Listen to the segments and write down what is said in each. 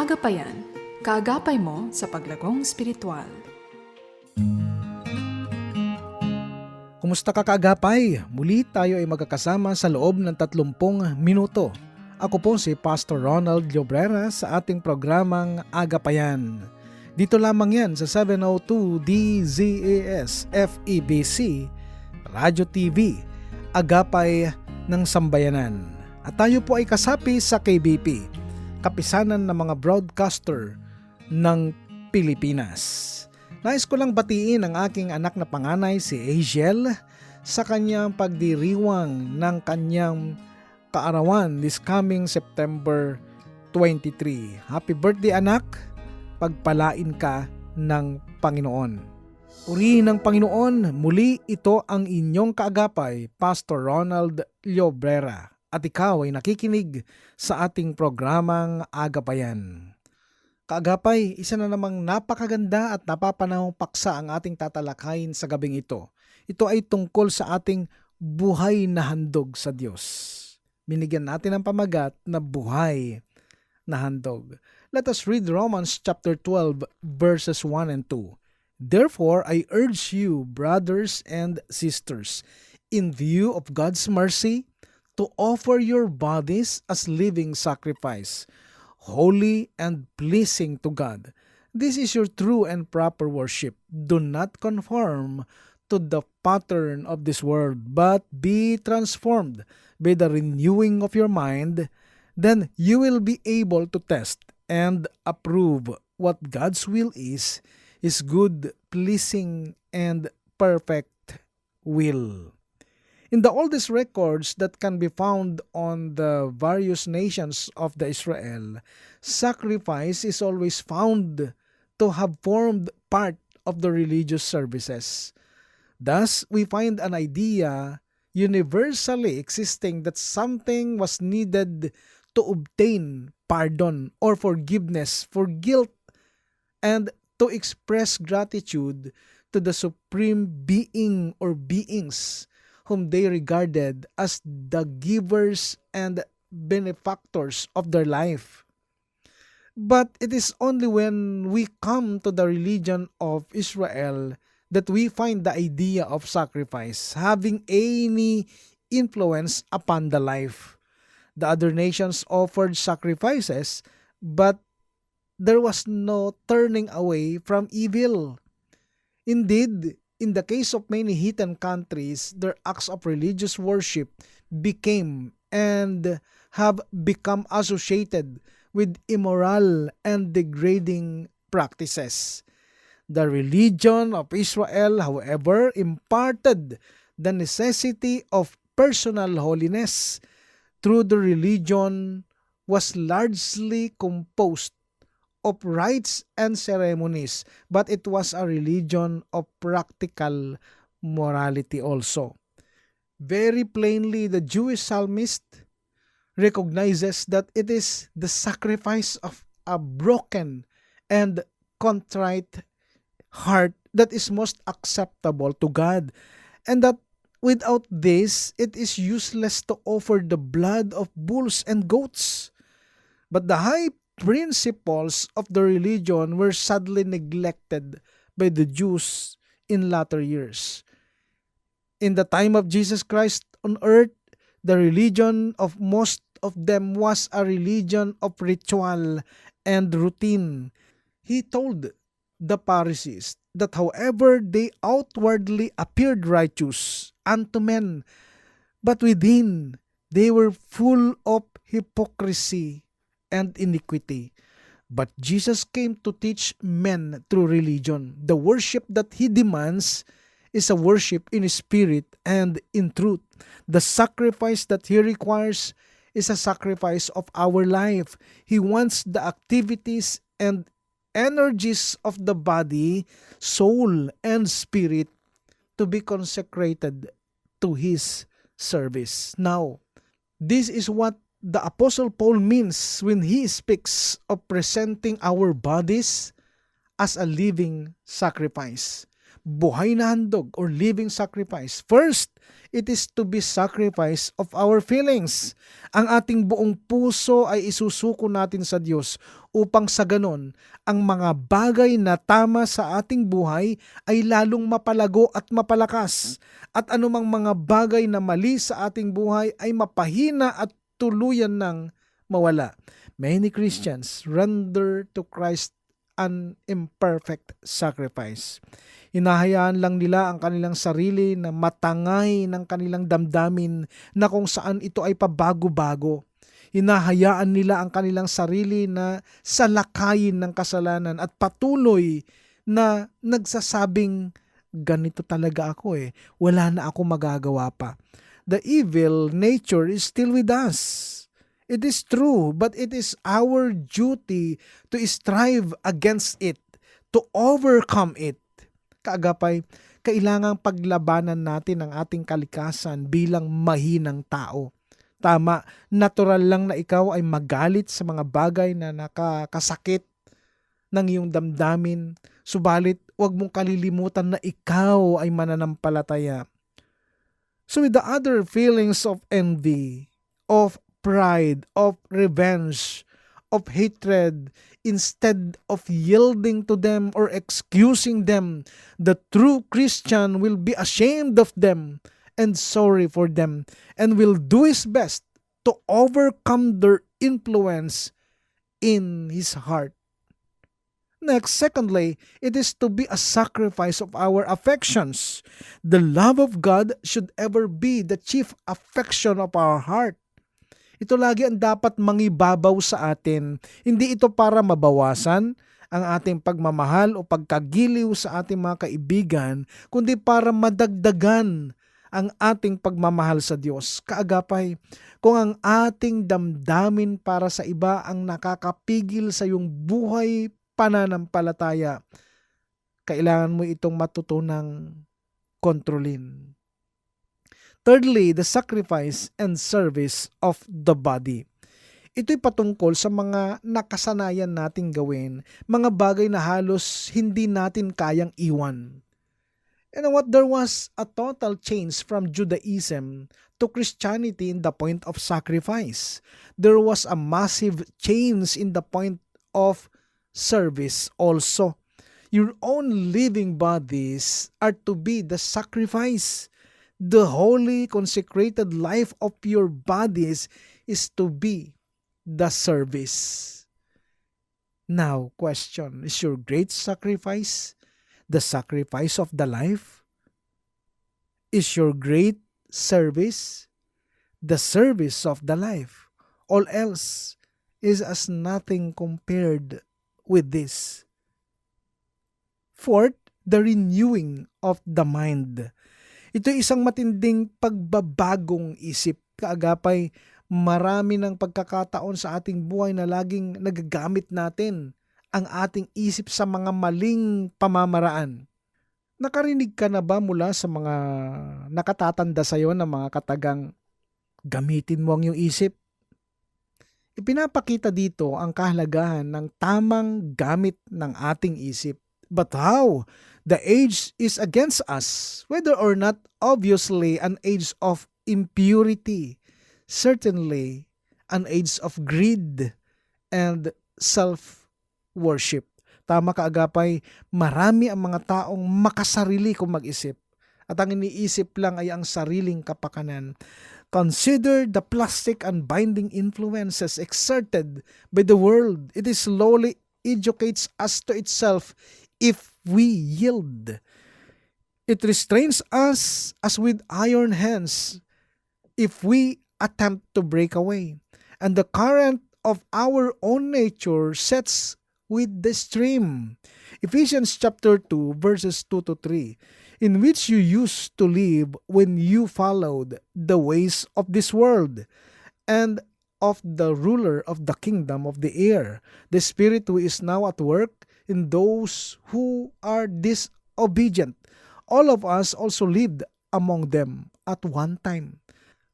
Agapayan, kaagapay mo sa paglagong spiritual. Kumusta ka kaagapay? Muli tayo ay magkakasama sa loob ng 30 minuto. Ako po si Pastor Ronald Llobrera sa ating programang Agapayan. Dito lamang yan sa 702 DZAS FEBC Radio TV Agapay ng Sambayanan. At tayo po ay kasapi sa KBP, kapisanan ng mga broadcaster ng Pilipinas. Nais ko lang batiin ang aking anak na panganay si Angel sa kanyang pagdiriwang ng kanyang kaarawan this coming September 23. Happy birthday anak! Pagpalain ka ng Panginoon. Purihin ng Panginoon, muli ito ang inyong kaagapay, Pastor Ronald Llobrera. At ikaw ay nakikinig sa ating programang Agapayan. Kaagapay, isa na namang napakaganda at napapanahong paksa ang ating tatalakayin sa gabing ito. Ito ay tungkol sa ating buhay na handog sa Diyos. Binigyan natin ang pamagat na buhay na handog. Let us read Romans chapter 12 verses 1 and 2. Therefore, I urge you, brothers and sisters, in view of God's mercy, to offer your bodies as living sacrifice, holy and pleasing to God. This is your true and proper worship. Do not conform to the pattern of this world, but be transformed by the renewing of your mind. Then you will be able to test and approve what God's will is, His good, pleasing, and perfect will. In the oldest records that can be found on the various nations of the Israel, sacrifice is always found to have formed part of the religious services. Thus, we find an idea universally existing that something was needed to obtain pardon or forgiveness for guilt and to express gratitude to the supreme being or beings whom they regarded as the givers and benefactors of their life. But it is only when we come to the religion of Israel that we find the idea of sacrifice having any influence upon the life. The other nations offered sacrifices, but there was no turning away from evil. Indeed, in the case of many heathen countries, their acts of religious worship became and have become associated with immoral and degrading practices. The religion of Israel, however, imparted the necessity of personal holiness through the religion was largely composed of rites and ceremonies, but it was a religion of practical morality also. Very plainly, the Jewish psalmist recognizes that it is the sacrifice of a broken and contrite heart that is most acceptable to God, and that without this, it is useless to offer the blood of bulls and goats. But the high principles of the religion were sadly neglected by the Jews in latter years. In the time of Jesus Christ on earth, the religion of most of them was a religion of ritual and routine. He told the Pharisees that however they outwardly appeared righteous unto men, but within they were full of hypocrisy and iniquity. But Jesus came to teach men through religion. The worship that he demands is a worship in spirit and in truth. The sacrifice that he requires is a sacrifice of our life. He wants the activities and energies of the body, soul, and spirit to be consecrated to his service. Now, this is what the Apostle Paul means when he speaks of presenting our bodies as a living sacrifice. buhay na handog or living sacrifice. First, it is to be sacrifice of our feelings. Ang ating buong puso ay isusuko natin sa Diyos upang sa ganon, ang mga bagay na tama sa ating buhay ay lalong mapalago at mapalakas. At anumang mga bagay na mali sa ating buhay ay mapahina at tuluyan ng mawala. Many Christians render to Christ an imperfect sacrifice. Hinahayaan lang nila ang kanilang sarili na matangay ng kanilang damdamin na kung saan ito ay pabago-bago. Hinahayaan nila ang kanilang sarili na salakayin ng kasalanan at patuloy na nagsasabing ganito talaga ako eh. Wala na ako magagawa pa. The evil nature is still with us. It is true, but it is our duty to strive against it, to overcome it. Kaagapay, kailangang paglabanan natin ang ating kalikasan bilang mahinang tao. Tama, natural lang na ikaw ay magalit sa mga bagay na nakakasakit ng iyong damdamin. Subalit, huwag mong kalilimutan na ikaw ay mananampalataya. So with the other feelings of envy, of pride, of revenge, of hatred, instead of yielding to them or excusing them, the true Christian will be ashamed of them and sorry for them and will do his best to overcome their influence in his heart. Next, secondly, it is to be a sacrifice of our affections. The love of God should ever be the chief affection of our heart. Ito lagi ang dapat mangibabaw sa atin. Hindi ito para mabawasan ang ating pagmamahal o pagkagiliw sa ating mga kaibigan, kundi para madagdagan ang ating pagmamahal sa Diyos. Kaagapay, kung ang ating damdamin para sa iba ang nakakapigil sa iyong buhay pananampalataya, kailangan mo itong matutunang kontrolin. Thirdly, the sacrifice and service of the body. Ito'y patungkol sa mga nakasanayan nating gawin, mga bagay na halos hindi natin kayang iwan. Know what? There was a total change from Judaism to Christianity in the point of sacrifice. There was a massive change in the point of service also. Your own living bodies are to be the sacrifice. The holy consecrated life of your bodies is to be the service. Now, question, is your great sacrifice the sacrifice of the life? Is your great service the service of the life? All else is as nothing compared with this. Fourth, the renewing of the mind. Ito isang matinding pagbabagong isip. Kaagapay, marami ng pagkakataon sa ating buhay na laging nagagamit natin ang ating isip sa mga maling pamamaraan. Nakarinig ka na ba mula sa mga nakatatanda sa iyo ng mga katagang gamitin mo ang iyong isip? Ipinapakita dito ang kahalagahan ng tamang gamit ng ating isip. But how? The age is against us, whether or not obviously an age of impurity, certainly an age of greed and self-worship. Tama ka agapay, marami ang mga taong makasarili kung mag-isip. At ang iniisip lang ay ang sariling kapakanan. Consider the plastic and binding influences exerted by the world. It slowly educates us to itself if we yield. It restrains us as with iron hands if we attempt to break away. And the current of our own nature sets with the stream. Ephesians chapter 2 verses 2 to 3 in which you used to live when you followed the ways of this world and of the ruler of the kingdom of the air, the spirit who is now at work in those who are disobedient. All of us also lived among them at one time,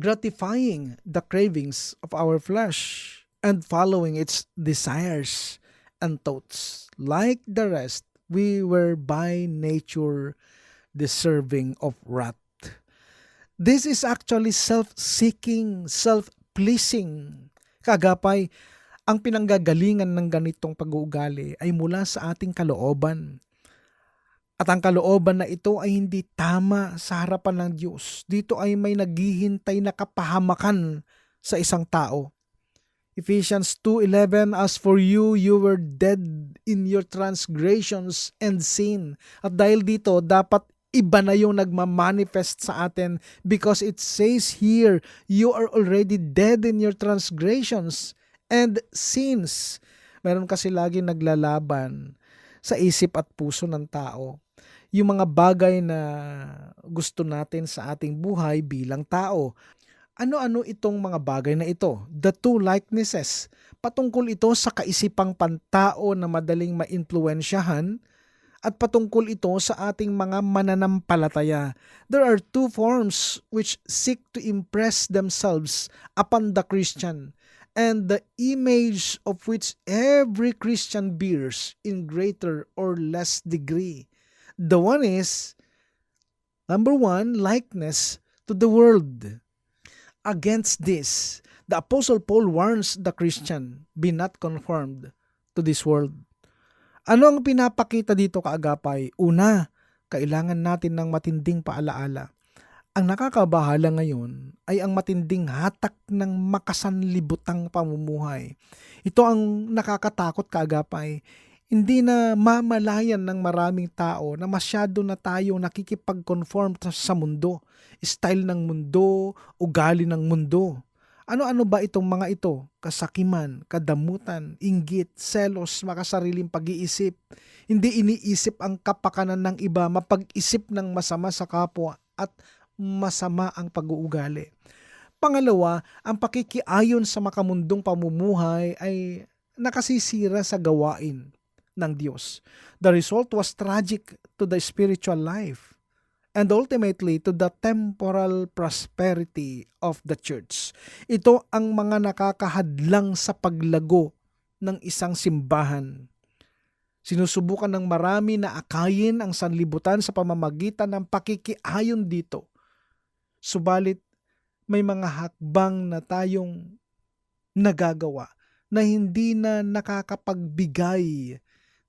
gratifying the cravings of our flesh and following its desires and thoughts. Like the rest, we were by nature deserving of wrath. This is actually self-seeking, self-pleasing. Kagapay, ang pinanggagalingan ng ganitong pag-uugali ay mula sa ating kalooban. At ang kalooban na ito ay hindi tama sa harapan ng Diyos. Dito ay may naghihintay na kapahamakan sa isang tao. Ephesians 2.11 As for you, you were dead in your transgressions and sin. At dahil dito, dapat iba na yung nagmamanifest sa atin because it says here, you are already dead in your transgressions and sins. Meron kasi lagi naglalaban sa isip at puso ng tao. Yung mga bagay na gusto natin sa ating buhay bilang tao. Ano-ano itong mga bagay na ito? The two likenesses. Patungkol ito sa kaisipang pantao na madaling maimpluensyahan at patungkol ito sa ating mga mananampalataya. There are two forms which seek to impress themselves upon the Christian and the image of which every Christian bears in greater or less degree. The one is, number one, likeness to the world. Against this, the Apostle Paul warns the Christian, be not conformed to this world. Ano ang pinapakita dito kaagapay? Una, kailangan natin ng matinding paalaala. Ang nakakabahala ngayon ay ang matinding hatak ng makasanlibutang pamumuhay. Ito ang nakakatakot kaagapay. Hindi na mamalayan ng maraming tao na masyado na tayo nakikipag-conform sa mundo. Style ng mundo, ugali ng mundo. Ano-ano ba itong mga ito? Kasakiman, kadamutan, inggit, selos, makasariling pag-iisip. Hindi iniisip ang kapakanan ng iba, mapag-isip ng masama sa kapwa at masama ang pag-uugali. Pangalawa, ang pakikiayon sa makamundong pamumuhay ay nakasisira sa gawain ng Diyos. The result was tragic to the spiritual life and ultimately to the temporal prosperity of the church. Ito ang mga nakakahadlang sa paglago ng isang simbahan. Sinusubukan ng marami na akayin ang sanlibutan sa pamamagitan ng pakikiayon dito. Subalit, may mga hakbang na tayong nagagawa na hindi na nakakapagbigay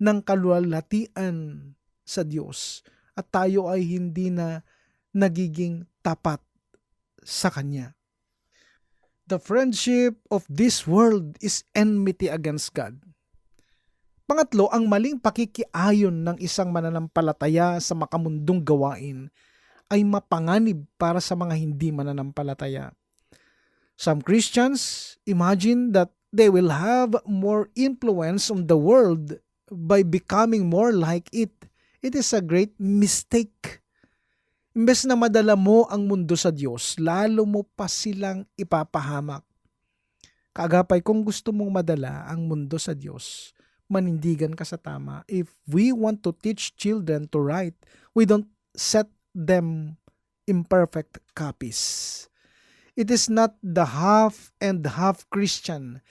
ng kaluwalhatian sa Diyos at tayo ay hindi na nagiging tapat sa Kanya. The friendship of this world is enmity against God. Pangatlo, ang maling pakikiayon ng isang mananampalataya sa makamundong gawain ay mapanganib para sa mga hindi mananampalataya. Some Christians imagine that they will have more influence on the world by becoming more like it. It is a great mistake. Imbes na madala mo ang mundo sa Diyos, lalo mo pa silang ipapahamak. Kaagapay, kung gusto mong madala ang mundo sa Diyos, manindigan ka sa tama. If we want to teach children to write, we don't set them imperfect copies. It is not the half and half Christian,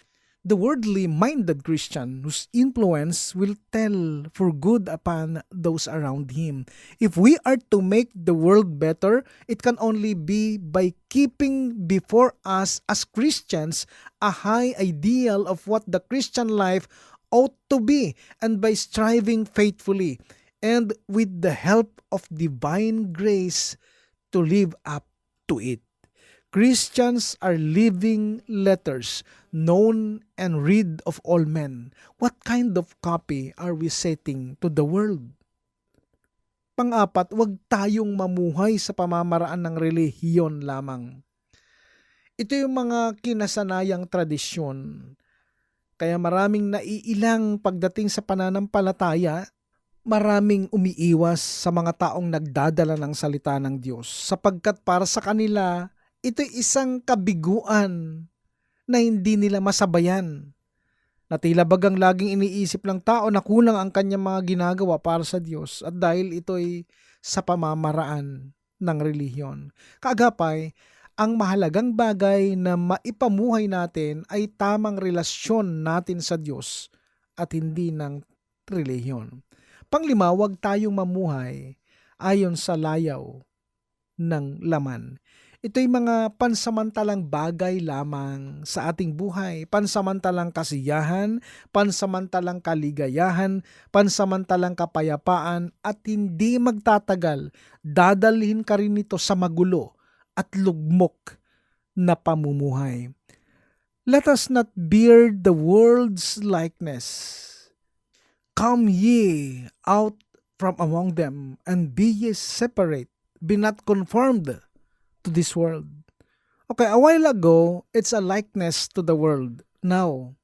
the worldly minded Christian whose influence will tell for good upon those around him. If we are to make the world better, it can only be by keeping before us as Christians a high ideal of what the Christian life ought to be and by striving faithfully and with the help of divine grace to live up to it. Christians are living letters known and read of all men. What kind of copy are we setting to the world? Pang-apat, huwag tayong mamuhay sa pamamaraan ng relihiyon lamang. Ito yung mga kinasanayang tradisyon. Kaya maraming naiilang pagdating sa pananampalataya, maraming umiiwas sa mga taong nagdadala ng salita ng Diyos sapagkat para sa kanila ito isang kabiguan na hindi nila masabayan. Na tila bagang laging iniisip ng tao na kulang ang kanyang mga ginagawa para sa Diyos at dahil ito ay sa pamamaraan ng relihiyon. Kaagapay, ang mahalagang bagay na maipamuhay natin ay tamang relasyon natin sa Diyos at hindi ng relihiyon. Panglima, huwag tayong mamuhay ayon sa layaw ng laman. Ito'y mga pansamantalang bagay lamang sa ating buhay, pansamantalang kasiyahan, pansamantalang kaligayahan, pansamantalang kapayapaan at hindi magtatagal, dadalhin ka rin ito sa magulo at lugmok na pamumuhay. Let us not bear the world's likeness. Come ye out from among them, and be ye separate, be not conformed to this world. Okay, a while ago, it's a likeness to the world. Now,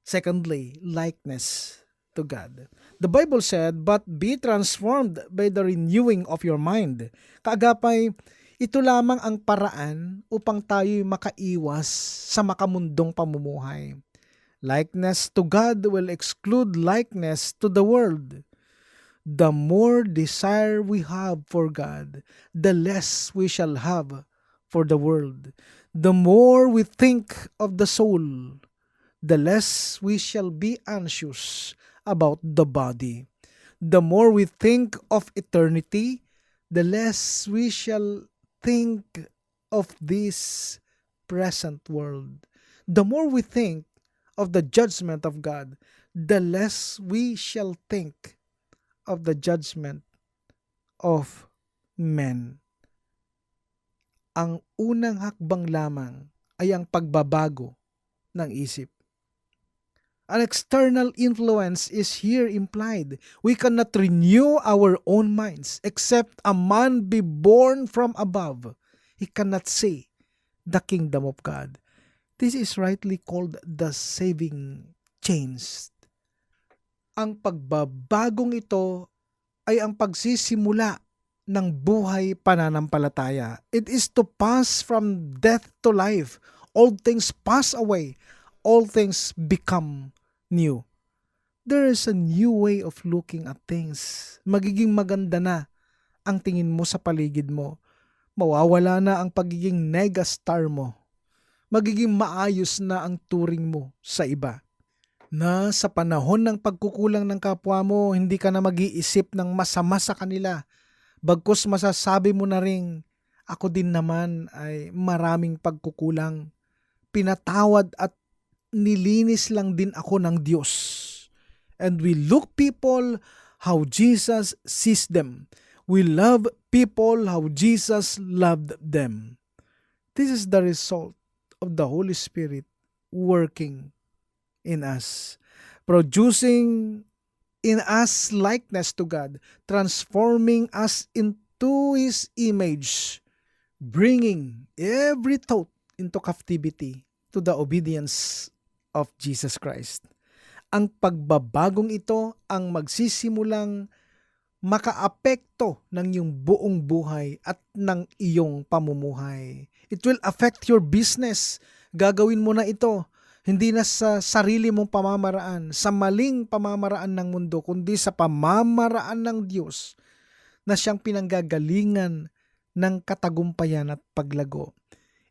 secondly, likeness to God. The Bible said, But be transformed by the renewing of your mind. Kaagapay, ito lamang ang paraan upang tayo makaiwas sa makamundong pamumuhay. Likeness to God will exclude likeness to the world. The more desire we have for God, the less we shall have for the world. The more we think of the soul, the less we shall be anxious about the body. The more we think of eternity, the less we shall think of this present world. The more we think of the judgment of God, the less we shall think of the judgment of men. Ang unang hakbang lamang ay ang pagbabago ng isip. An external influence is here implied. We cannot renew our own minds except a man be born from above. He cannot see the kingdom of God. This is rightly called the saving change. Ang pagbabagong ito ay ang pagsisimula ng buhay pananampalataya. It is to pass from death to life. All things pass away. All things become new. There is a new way of looking at things. Magiging maganda na ang tingin mo sa paligid mo. Mawawala na ang pagiging negastar mo. Magiging maayos na ang turing mo sa iba. Na sa panahon ng pagkukulang ng kapwa mo, hindi ka na mag-iisip ng masama sa kanila. Bagkus masasabi mo na ring, ako din naman ay maraming pagkukulang. Pinatawad at nilinis lang din ako ng Diyos. And we look people how Jesus sees them. We love people how Jesus loved them. This is the result of the Holy Spirit working in us, producing in us likeness to God, transforming us into His image, bringing every thought into captivity to the obedience of Jesus Christ. Ang pagbabagong ito ang magsisimulang makaapekto ng iyong buong buhay at ng iyong pamumuhay. It will affect your business. Gagawin mo na ito hindi na sa sarili mong pamamaraan, sa maling pamamaraan ng mundo, kundi sa pamamaraan ng Diyos na siyang pinanggagalingan ng katagumpayan at paglago.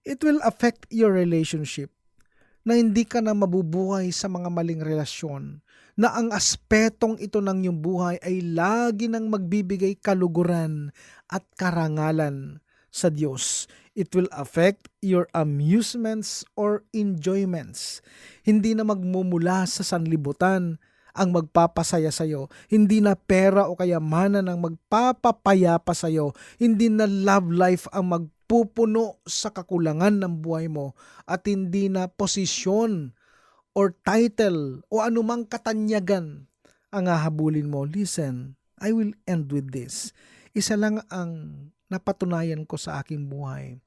It will affect your relationship na hindi ka na mabubuhay sa mga maling relasyon, na ang aspetong ito ng iyong buhay ay lagi nang magbibigay kaluguran at karangalan sa Diyos. It will affect your amusements or enjoyments. Hindi na magmumula sa sanlibutan ang magpapasaya sa iyo. Hindi na pera o kayamanan ang magpapapayapa sa iyo. Hindi na love life ang magpupuno sa kakulangan ng buhay mo. At hindi na posisyon or title o anumang katanyagan ang hahabulin mo. Listen, I will end with this. Isa lang ang napatunayan ko sa aking buhay.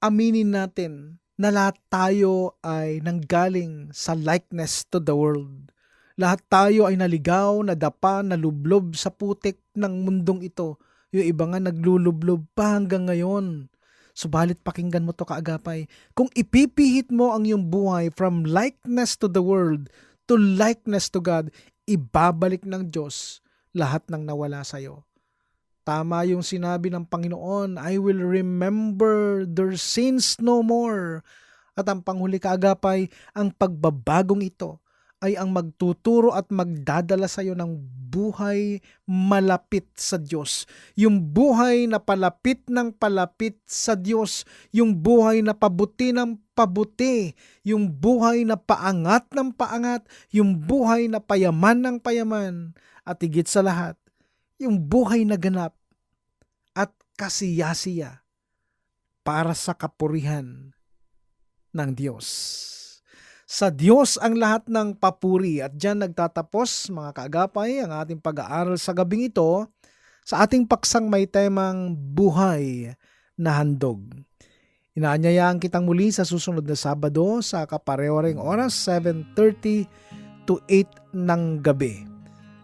Aminin natin na lahat tayo ay nanggaling sa likeness to the world. Lahat tayo ay naligaw, nadapa, nalublob sa putik ng mundong ito. Yung iba nga naglulublob pa hanggang ngayon. Subalit pakinggan mo to kaagapay. Kung ipipihit mo ang iyong buhay from likeness to the world to likeness to God, ibabalik ng Diyos lahat ng nawala sa iyo. Tama yung sinabi ng Panginoon, I will remember their sins no more. At ang panghuli kaagapay, ang pagbabagong ito ay ang magtuturo at magdadala sa iyo ng buhay malapit sa Diyos. Yung buhay na palapit ng palapit sa Diyos. Yung buhay na pabuti ng pabuti. Yung buhay na paangat ng paangat. Yung buhay na payaman ng payaman. At higit sa lahat, yung buhay na ganap at kasiyasiya para sa kapurihan ng Diyos. Sa Diyos ang lahat ng papuri at dyan nagtatapos mga kaagapay ang ating pag-aaral sa gabing ito sa ating paksang may temang buhay na handog. Inaanyayaan kitang muli sa susunod na Sabado sa kapareho oras 7.30 to 8 ng gabi.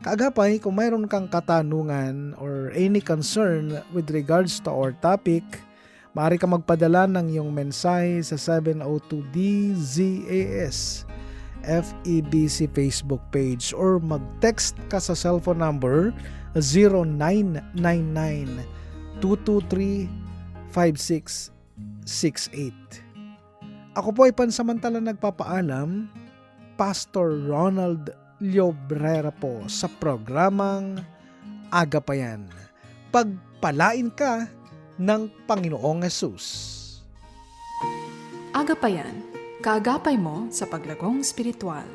Kaagapay, kung mayroon kang katanungan or any concern with regards to our topic, Maaari ka magpadala ng iyong mensahe sa 702DZAS FEBC Facebook page or mag-text ka sa cellphone number 0999-223-5668. Ako po ay pansamantala nagpapaalam, Pastor Ronald Llobrera po sa programang Agapayan. Pagpalain ka ng Panginoong Yesus. Agapayan, kaagapay mo sa paglagong spiritual.